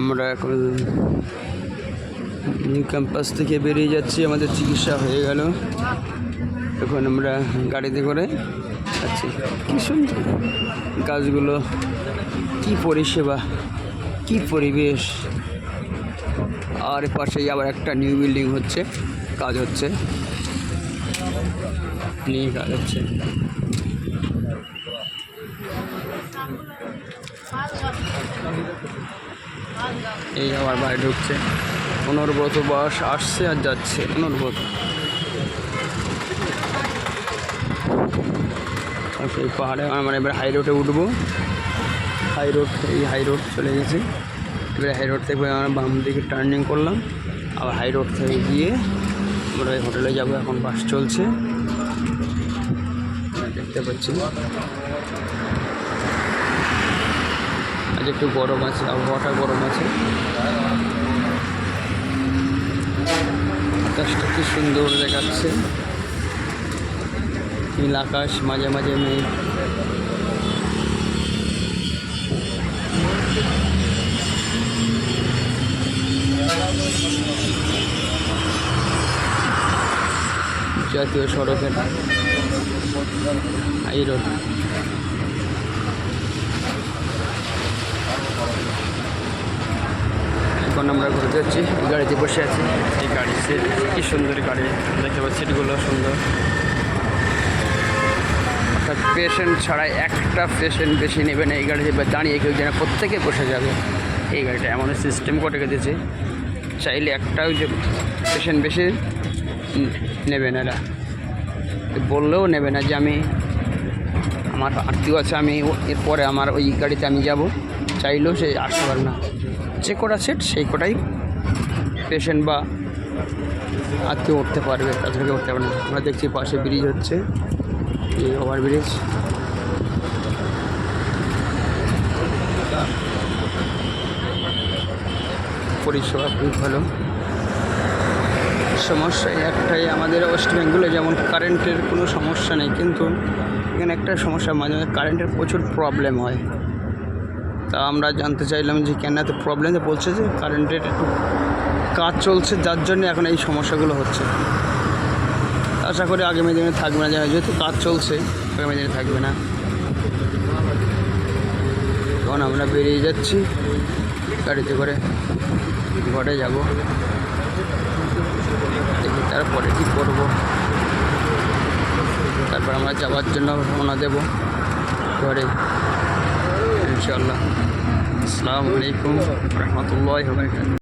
আমরা এখন new campus থেকে বেরিয়ে যাচ্ছি, আমাদের চিকিৎসা হয়ে গেল। এখন আমরা গাড়িতে করে যাচ্ছি। কি সুন্দর গাছগুলো, কি পরিষেবা, কি পরিবেশ। আর পাশেই আবার একটা নিউ বিল্ডিং হচ্ছে, কাজ হচ্ছে। নিয়ে কাজ হচ্ছে। এই আবার বাড়ি ঢুকছে। অনর্ব্রত বাস আসছে আর যাচ্ছে। অনর্ব্রত আর সেই পাহাড়ে আমরা এবার হাই রোডে উঠবো। হাই রোড এই হাই রোড চলে গেছি। এবারে হাই রোড থেকে আমরা বাম দিকে টার্নিং করলাম। আবার হাই রোড থেকে গিয়ে আমরা এই হোটেলে যাব, এখন বাস চলছে। দেখতে পাচ্ছি। আজ একটু গরম আছে, আবহাওয়াটা গরম আছে। আকাশটা কি সুন্দর দেখাচ্ছে। নীল আকাশ, মাঝে মাঝে মেঘ। জাতীয় সড়কের হাই রোড। এখন আমরা ঘুরতে যাচ্ছি এই গাড়িতে বসে আছি। এই গাড়ি সিট কি সুন্দর গাড়ি দেখতে পাচ্ছি সিটগুলো সুন্দর। অর্থাৎ পেশেন্ট ছাড়া একটা পেশেন্ট বেশি নেবে না এই গাড়িতে বা দাঁড়িয়ে কেউ যেন প্রত্যেকে বসে যাবে। এই গাড়িটা এমন সিস্টেম করে রেখেছে চাইলে একটাও যে পেশেন্ট বেশি নেবে না এরা বললেও নেবে না যে আমি আমার আত্মীয় আছে, আমি এরপরে আমার ওই গাড়িতে আমি যাব। চাইলেও সে আসতে পারে না। যে কটা সেট সেই কটাই পেশেন্ট বা আত্মীয় উঠতে পারবে তাদেরকে উঠতে পারবে না। আমরা দেখছি পাশে ব্রিজ হচ্ছে, এই ওভার ব্রিজ পরিষেবা খুব ভালো। সমস্যা একটাই আমাদের ওয়েস্ট বেঙ্গলে যেমন কারেন্টের কোনো সমস্যা নেই, কিন্তু এখানে একটা সমস্যা মাঝে মাঝে কারেন্টের প্রচুর প্রবলেম হয়। তা আমরা জানতে চাইলাম যে কেন এত প্রবলেম বলছে যে কারেন্টের একটু কাজ চলছে, যার জন্য এখন এই সমস্যাগুলো হচ্ছে। আশা করি আগামী দিনে থাকবে না যেহেতু কাজ চলছে, আগামী দিনে থাকবে না। এখন আমরা বেরিয়ে যাচ্ছি, গাড়িতে করে ঘরে যাব। কী করব। তারপর আমরা যাওয়ার জন্য রওনা দেব ঘরে। ইনশাল্লাহ আসসালামু আলাইকুম রহমতুল্লাহ